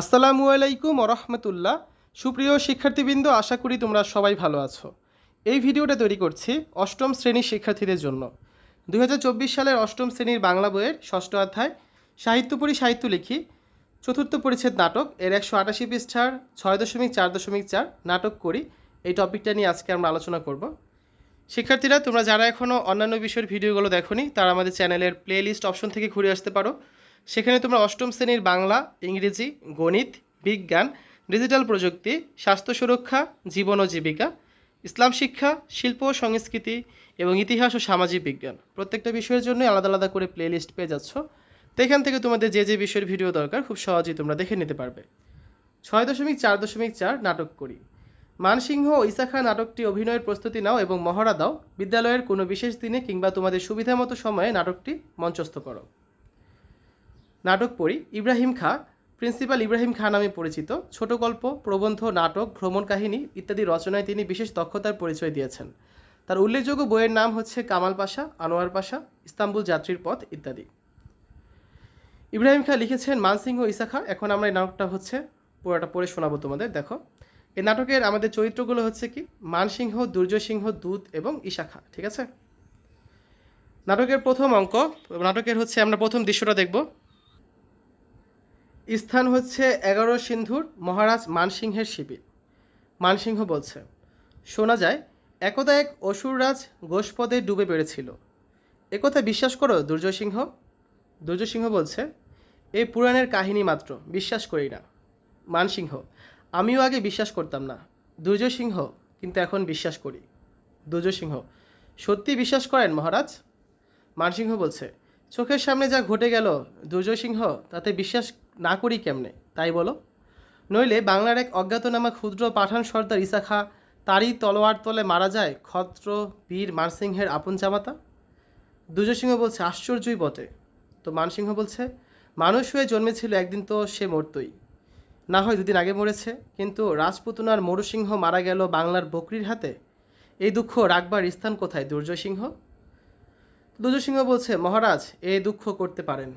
আসসালামু আলাইকুম রহমতুল্লাহ। সুপ্রিয় শিক্ষার্থীবৃন্দ, আশা করি তোমরা সবাই ভালো আছো। এই ভিডিওটা তৈরি করছি অষ্টম শ্রেণির শিক্ষার্থীদের জন্য। দু হাজার চব্বিশ সালের অষ্টম শ্রেণির বাংলা বইয়ের ষষ্ঠ অধ্যায় সাহিত্যপরি সাহিত্য লিখি, চতুর্থ পরিচ্ছেদ নাটক, এর একশো আটাশি পৃষ্ঠার ছয় দশমিক চার দশমিক চার নাটক করি। এই টপিকটা নিয়ে আজকে আমরা আলোচনা করব। শিক্ষার্থীরা, তোমরা যারা এখনও অন্যান্য বিষয়ের ভিডিওগুলো দেখোনি, তারা আমাদের চ্যানেলের প্লে লিস্ট অপশন থেকে ঘুরে আসতে পারো। সেখানে তোমরা অষ্টম শ্রেণির বাংলা, ইংরেজি, গণিত, বিজ্ঞান, ডিজিটাল প্রযুক্তি, স্বাস্থ্য সুরক্ষা, জীবন ও জীবিকা, ইসলাম শিক্ষা, শিল্প ও সংস্কৃতি এবং ইতিহাস ও সামাজিক বিজ্ঞান। প্রত্যেকটা বিষয়ের জন্য আলাদা আলাদা করে প্লে লিস্ট পেয়ে যাচ্ছ। তো এখান থেকে তোমাদের যে যে বিষয়ের ভিডিও দরকার, খুব সহজেই তোমরা দেখে নিতে পারবে। ছয় দশমিক চার দশমিক চার নাটক করি। মানসিংহ ও ইসাখা নাটকটি অভিনয়ের প্রস্তুতি নাও এবং মহড়া দাও। বিদ্যালয়ের কোনো বিশেষ দিনে কিংবা তোমাদের সুবিধা মতো সময়ে নাটকটি মঞ্চস্থ করো। নাটক পড়ি। ইব্রাহিম খা, প্রিন্সিপাল ইব্রাহিম খা নামে পরিচিত। ছোট গল্প, প্রবন্ধ, নাটক, ভ্রমণ কাহিনী ইত্যাদি রচনায় তিনি বিশেষ দক্ষতার পরিচয় দিয়েছেন। তার উল্লেখযোগ্য বইয়ের নাম হচ্ছে কামাল পাশা, আনোয়ার পাশা, ইস্তাম্বুল যাত্রীর পথ ইত্যাদি। ইব্রাহিম খা লিখেছেন মানসিংহ ইসা খা এখন আমরা এই নাটকটা হচ্ছে পুরোটা পড়ে শোনাবো তোমাদের, দেখো। এই নাটকের আমাদের চরিত্রগুলো হচ্ছে কি? মানসিংহ দুর্জয় সিংহ দূত এবং ঈশা খা ঠিক আছে? নাটকের প্রথম অঙ্ক, নাটকের হচ্ছে আমরা প্রথম দৃশ্যটা দেখব। স্থান হচ্ছে এগারো সিন্ধুর মহারাজ মানসিংহের শিবির। মানসিংহ বলছে, শোনা যায়, একদা এক অসুররাজ গোষ্পদে ডুবে বেড়েছিল। একথা বিশ্বাস করো দুর্জয় সিংহ বলছে এই পুরাণের কাহিনী মাত্র, বিশ্বাস করি না। মানসিংহ, আমিও আগে বিশ্বাস করতাম না। দুর্জয় সিংহ কিন্তু এখন বিশ্বাস করি। দুর্জয় সিংহ সত্যি বিশ্বাস করেন মহারাজ? মানসিংহ বলছে, চোখের সামনে যা ঘটে গেল দুর্জয় সিংহ তাতে বিশ্বাস না করি কেমনে? তাই বলো। নইলে বাংলার এক অজ্ঞাতনামা ক্ষুদ্র পাঠান সর্দার ইসা খা তারই তলোয়ার তলে মারা যায় ক্ষত্র বীর মানসিংহের আপন জামাতা? দুর্জয় সিংহ বলছে, আশ্চর্যই বটে। তো মানসিংহ বলছে, মানুষ হয়ে জন্মেছিল একদিন তো সে মরতই। না হয় দুদিন আগে মরেছে, কিন্তু রাজপুতনার মরুসিংহ মারা গেল বাংলার বকরির হাতে। এই দুঃখ রাখবার স্থান কোথায় দুর্জয় সিংহ দুর্জয় সিংহ বলছে, মহারাজ এই দুঃখ করতে পারেন।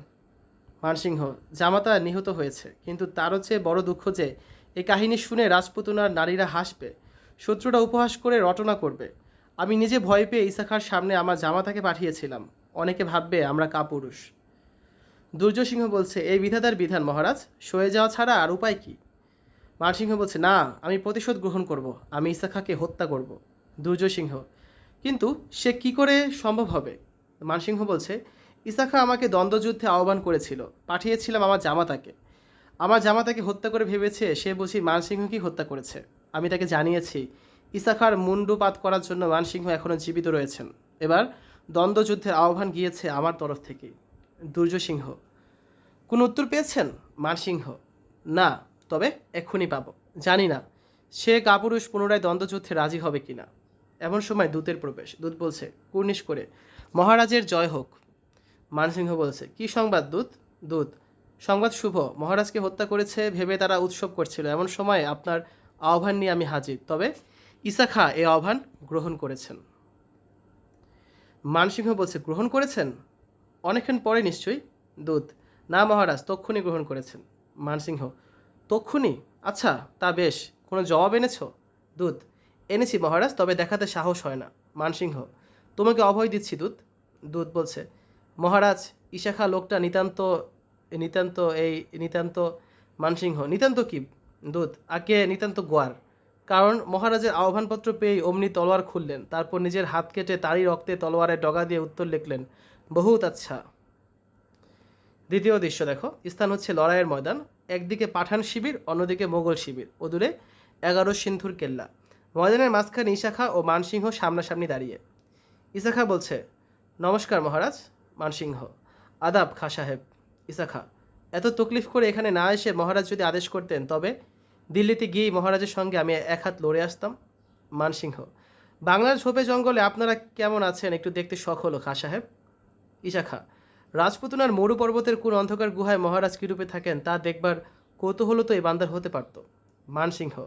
মানসিংহ, জামাতা নিহত হয়েছে। কিন্তু তারও চেয়ে বড় দুঃখ যে এই কাহিনী শুনে রাজপুতনার নারীরা হাসবে। শত্রুরা উপহাস করে রটনা করবে। আমি নিজে ভয় পেয়ে ইসাখার সামনে আমার জামাতাকে পাঠিয়েছিলাম। অনেকে ভাববে আমরা কাপুরুষ। দুর্জয় সিংহ বলছে, এই বিধাতার বিধান মহারাজ, সয়ে যাওয়া ছাড়া আর উপায় কি? মানসিংহ বলছে, না, আমি প্রতিশোধ গ্রহণ করব। আমি ইসাখাকে হত্যা করব। দুর্জয় সিংহ কিন্তু সে কি করে সম্ভব হবে? মানসিংহ বলছে ইসাখা আমাকে দ্বন্দ্বযুদ্ধে আহ্বান করেছিল। পাঠিয়েছিলাম আমার জামাতাকে। আমার জামাতাকে হত্যা করে ভেবেছে, সে বুঝি মানসিংহকেই হত্যা করেছে। আমি তাকে জানিয়েছি, ইসাখার মুন্ডুপাত করার জন্য মানসিংহ এখনও জীবিত রয়েছেন। এবার দ্বন্দ্বযুদ্ধের আহ্বান গিয়েছে আমার তরফ থেকেই। দুর্জয় সিংহ, কোন উত্তর পেয়েছেন? মানসিংহ, না, তবে এক্ষুনি পাবো। জানি না, সে কাপুরুষ পুনরায় দ্বন্দ্বযুদ্ধে রাজি হবে কিনা। এমন সময় দূতের প্রবেশ। দূত বলছে, কুর্নিশ করে, মহারাজের জয় হোক। মানসিংহ বলছে, কি সংবাদ, দূত? দূত, সংবাদ শুভ। মহারাজকে হত্যা করেছে ভেবে তারা উৎসব করছিল। এমন সময় আপনার আহ্বান নিয়ে আমি হাজির। তবে ইসা খা এই আহ্বান গ্রহণ করেছেন। মানসিংহ বলছে, গ্রহণ করেছেন? অনেকক্ষণ পরে নিশ্চয়ই। দূত, না মহারাজ, তক্ষুনি গ্রহণ করেছেন। মানসিংহ, তক্ষুনি? আচ্ছা তা বেশ। কোনো জবাব এনেছ? দূত, এনেছি মহারাজ, তবে দেখাতে সাহস হয় না। মানসিংহ, তোমাকে অভয় দিচ্ছি, দূত। দূত বলছে মহারাজ ইশাখা লোকটা নিতান্ত নিতান্ত এই, নিতান্ত মানসিংহ। নিতান্ত কি? দূত আগে নিতান্ত গোয়ার? কারণ মহারাজের আহ্বানপত্র পেয়েই অমনি তলোয়ার খুললেন, তারপর নিজের হাত কেটে তারই রক্তে তলোয়ারে ডগা দিয়ে উত্তর লিখলেন, বহুত আচ্ছা। দ্বিতীয় দৃশ্য দেখো, স্থান হচ্ছে লড়াইয়ের ময়দান, একদিকে পাঠান শিবির, অন্যদিকে মোগল শিবির ও দূরে এগারো সিন্ধুর কেল্লা। ময়দানের মাঝখানে ইশাখা ও মানসিংহ সামনাসামনি দাঁড়িয়ে। ইসাখা বলছে, নমস্কার মহারাজ। মানসিংহ। আদাব খা সাহেব, ইসাখা। এত তকলিফ করে এখানে না এসে মহারাজ যদি আদেশ করতেন, তবে দিল্লিতে গিয়েই মহারাজের সঙ্গে আমি এক হাত লড়ে আসতাম মানসিংহ। বাংলার ঝোপে জঙ্গলে আপনারা কেমন আছেন? একটু দেখতে শখ হলো খা সাহেব। ইশাখা রাজপুতনার মরু পর্বতের কোন অন্ধকার গুহায় মহারাজ কীরূপে থাকেন তা দেখবার কৌতূহল তো এই বান্দার হতে পারত। মানসিংহ,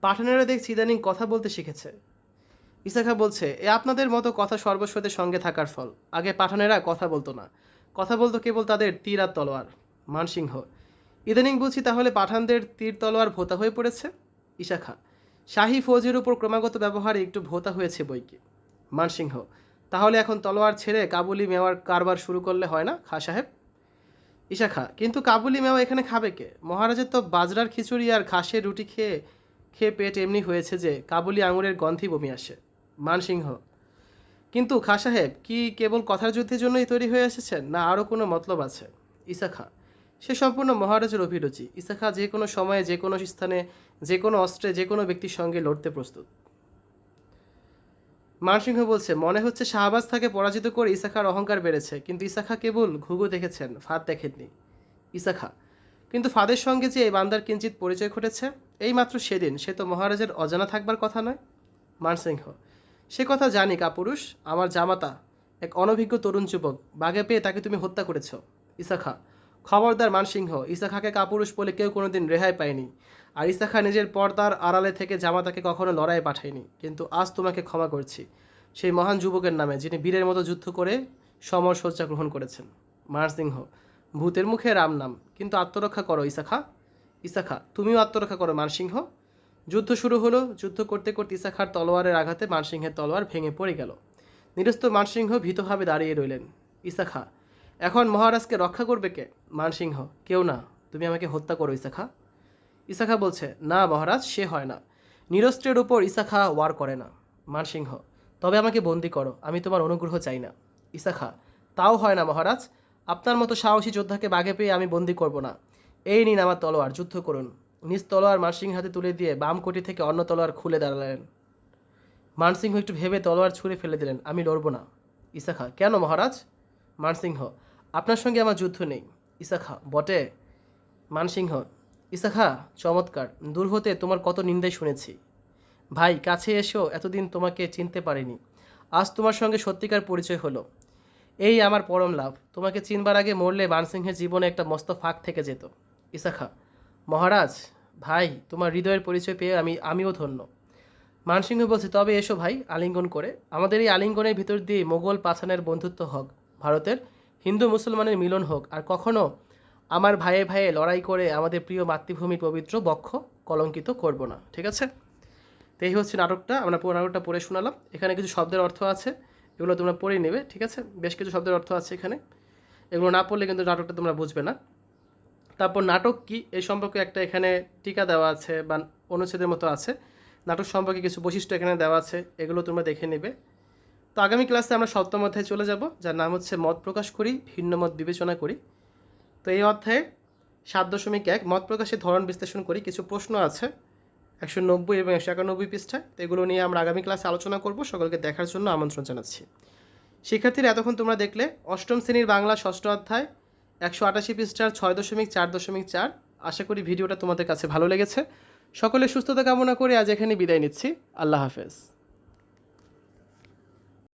পাঠানেরা দেখছি ইদানিং কথা বলতে শিখেছে। ইসাখা বলছে, এ আপনাদের মতো কথা সর্বস্বতের সঙ্গে থাকার ফল। আগে পাঠানেরা কথা বলতো না। কথা বলতো কেবল তাদের তীর আর তলোয়ার। মানসিংহ, ইদানিং বুঝি তাহলে পাঠানদের তীর, তলোয়ার ভোতা হয়ে পড়েছে? ইশাখা শাহী ফৌজের উপর ক্রমাগত ব্যবহারে একটু ভোতা হয়েছে বইকে। মানসিংহ, তাহলে এখন তলোয়ার ছেড়ে কাবুলি মেওয়ার কারবার শুরু করলে হয় না, খা সাহেব? ইশাখা কিন্তু কাবুলি মেওয়া এখানে খাবে কে? মহারাজের তো বাজরার খিচুড়ি আর ঘাসের রুটি খেয়ে খেয়ে পেট এমনি হয়েছে যে কাবুলি আঙুরের গন্ধি বমি আসে। মানসিংহ। কিন্তু খা সাহেব, কি কেবল কথার যুদ্ধের জন্যই তৈরি হয়ে এসেছেন, না আরও কোনো মতলব আছে? ইসাখা সে সম্পূর্ণ মহারাজের অভিরুচি। ইসাখা যে কোনো সময়ে, যে কোনো স্থানে, যে কোনো অস্ত্রে, যে কোনো ব্যক্তির সঙ্গে লড়তে প্রস্তুত। মানসিংহ বলছে, মনে হচ্ছে শাহবাজ তাকে পরাজিত করে ইসাখার অহংকার বেড়েছে, কিন্তু ইসাখা কেবল ঘুঘু দেখেছেন, ফাঁদ দেখেননি। ইসাখা কিন্তু ফাদের সঙ্গে যে এই বান্দার কিঞ্চিত পরিচয় ঘটেছে, এই মাত্র সেদিন। সে তো মহারাজের অজানা থাকবার কথা নয়? মানসিংহ সে কথা জানি কাপুরুষ, আমার জামাতা, এক অনভিজ্ঞ তরুণ যুবক। বাগে পেয়ে তাকে তুমি হত্যা করেছ। ইসাখা, খবরদার মানসিংহ, ইসাখাকে কাপুরুষ বলে কেউ কোনোদিন রেহাই পায়নি। আর ইসাখা নিজের পর্দার আড়ালে থেকে জামাতাকে কখনো লড়াই পাঠায়নি। কিন্তু আজ তোমাকে ক্ষমা করছি, সেই মহান যুবকের নামে, যিনি বীরের মতো যুদ্ধ করে সমর শয্যা গ্রহণ করেছেন। মানসিংহ, ভূতের মুখে রাম নাম, কিন্তু আত্মরক্ষা করো ইসাখা। ইসাখা, তুমিও আত্মরক্ষা করো মানসিংহ। যুদ্ধ শুরু হলো। যুদ্ধ করতে করতে ইসাখার তলোয়ারের আঘাতে মানসিংহের তলোয়ার ভেঙে পড়ে গেল। নিরস্ত মানসিংহ ভীতভাবে দাঁড়িয়ে রইলেন। ইসাখা, এখন মহারাজকে রক্ষা করবে কে? মানসিংহ, কেউ না। তুমি আমাকে হত্যা করো ইসাখা। ইসাখা বলছে, না মহারাজ, সে হয় না। নিরস্ত্রের উপর ইসাখা ওয়ার করে না। মানসিংহ, তবে আমাকে বন্দি করো। আমি তোমার অনুগ্রহ চাই না। ইসাখা, তাও হয় না মহারাজ। আপনার মতো সাহসী যোদ্ধাকে বাগে পেয়ে আমি বন্দি করব না। এই নিন আমার তলোয়ার, যুদ্ধ করুন। নিজ তলোয়ার মানসিংহ হাতে তুলে দিয়ে বাম কোটি থেকে অন্য তলোয়ার খুলে দাঁড়ালেন। মানসিংহ একটু ভেবে তলোয়ার ছুঁড়ে ফেলে দিলেন, আমি লড়ব না। ইসাখা, কেন মহারাজ? মানসিংহ, আপনার সঙ্গে আমার যুদ্ধ নেই। ইসাখা, বটে। মানসিংহ, ইসাখা, চমৎকার। দূর হতে তোমার কত নিন্দাই শুনেছি। ভাই, কাছে এসো, এতদিন তোমাকে চিনতে পারিনি। আজ তোমার সঙ্গে সত্যিকার পরিচয় হলো। এই আমার পরম লাভ। তোমাকে চিনবার আগে মরলে মানসিংহের জীবনে একটা মস্ত ফাঁক থেকে যেত। ইসাখা মহারাজ, ভাই, তোমার হৃদয়ের পরিচয় পেয়ে আমি, আমিও ধন্য। মানসিংহ বলছে, তবে এসো ভাই, আলিঙ্গন করে। আমাদের এই আলিঙ্গনের ভিতর দিয়ে মোগল পাছানের বন্ধুত্ব হোক, ভারতের হিন্দু মুসলমানের মিলন হোক, আর কখনো আমার ভাইয়ে ভাইয়ে লড়াই করে আমাদের প্রিয় মাতৃভূমির পবিত্র বক্ষ কলঙ্কিত করব না, ঠিক আছে? তো এই হচ্ছে নাটকটা, আমরা পুরো নাটকটা পড়ে শোনালাম। এখানে কিছু শব্দের অর্থ আছে, এগুলো তোমরা পড়ে নেবে, ঠিক আছে? বেশ কিছু শব্দের অর্থ আছে এখানে। এগুলো না পড়লে কিন্তু নাটকটা তোমরা বুঝবে না। তারপর নাটক কি? এই সম্পর্কে একটা এখানে টিকা দেওয়া আছে বা অনুচ্ছেদের মতো আছে। নাটক সম্পর্কে কিছু বৈশিষ্ট্য এখানে দেওয়া আছে, এগুলো তোমরা দেখে নেবে। তো আগামী ক্লাসে আমরা সপ্তম অধ্যায়ে চলে যাব, যার নাম হচ্ছে মত প্রকাশ করি, ভিন্ন মত বিবেচনা করি। তো এই অধ্যায়ে সাত দশমিক এক মত প্রকাশের ধরন বিশ্লেষণ করি, কিছু প্রশ্ন আছে, একশো নব্বই এবং একশো একানব্বই পৃষ্ঠায়। তো এগুলো নিয়ে আমরা আগামী ক্লাসে আলোচনা করব, সকলকে দেখার জন্য আমন্ত্রণ জানাচ্ছি। শিক্ষার্থীরা, এতক্ষণ তোমরা দেখলে অষ্টম শ্রেণির বাংলা ষষ্ঠ অধ্যায় একশো আটাশি পৃষ্ঠার ছয় দশমিক চার দশমিক চার। আশা করি ভিডিওটা তোমাদের কাছে ভালো লেগেছে। সকলে সুস্থতা কামনা করে আজ এখানে বিদায় নিচ্ছি। আল্লাহ হাফেজ।